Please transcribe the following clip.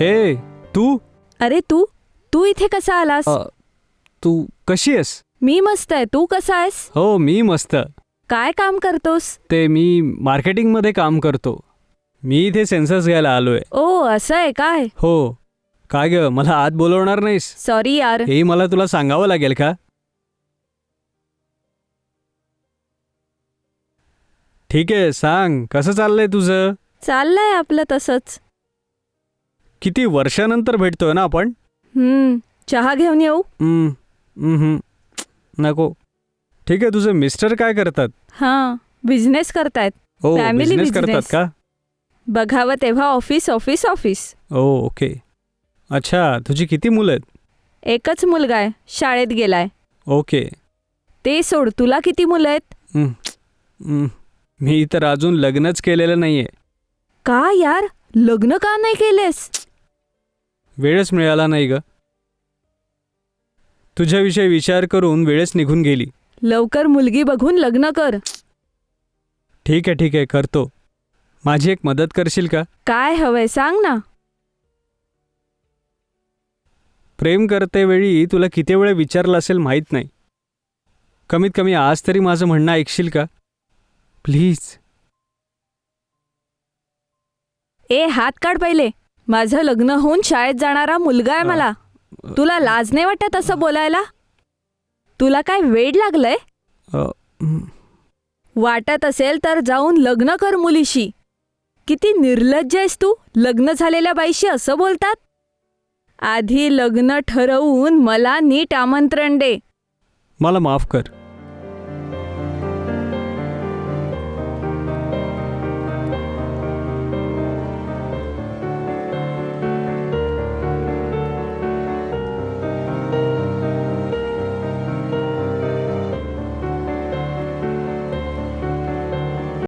हे तू? अरे तू? तू इथे कसा आलास? अ, तू कशी आहेस? मी मस्त आहे. तू कसा आहेस? हो मी मस्त. काय काम करतोस? ते मी मार्केटिंगमध्ये काम करतो. मी इथे सेन्सस घ्यायला आलोय. ओ असं आहे काय? हो. काय ग मला आत बोलवणार नाहीस? सॉरी यार. हे मला तुला सांगावं लागेल का? ठीक आहे सांग. कसं चाललंय तुझं? चाललंय आपलं तसंच. किती वर्षानंतर भेटतोय ना आपण? हम्म चहा घेऊन येऊ? हम्म, हम्म, नको. ठीक आहे तुझे मिस्टर काय करतात? हां बिझनेस करतायत. Family बिझनेस करतात business. का? बघावं तेव्हा ऑफिस ऑफिस ऑफिस ओ ओके अच्छा तुझी किती मुलं आहेत? एकच मुलगा आहे शाळेत गेलाय. ओके ते सोड तुला किती मुलं आहेत? हम्म, हम्म. मी तर अजून लग्नच केलेलं नाहीये. का यार? लग्न का नाही केलेस? वेळच मिळाला नाही ग. तुझ्याविषयी विचार करून वेळच निघून गेली. लवकर मुलगी बघून लग्न कर. ठीक आहे ठीक आहे करतो. माझी एक मदत करशील का? काय हवंय सांग ना. प्रेम करते वेळी तुला किती वेळ विचारलं असेल माहीत नाही. कमीत कमी आज तरी माझं म्हणणं ऐकशील का? प्लीज. ए हात काढ पहिले. माझं लग्न होऊन शाळेत जाणारा मुलगा आहे मला. तुला लाज नाही वाटत असं बोलायला? तुला काय वेड लागलंय? वाटत असेल तर जाऊन लग्न कर मुलीशी. किती निर्लज्ज आहेस तू. लग्न झालेल्या बाईशी असं बोलतात. आधी लग्न ठरवून मला नीट आमंत्रण दे. मला माफ कर.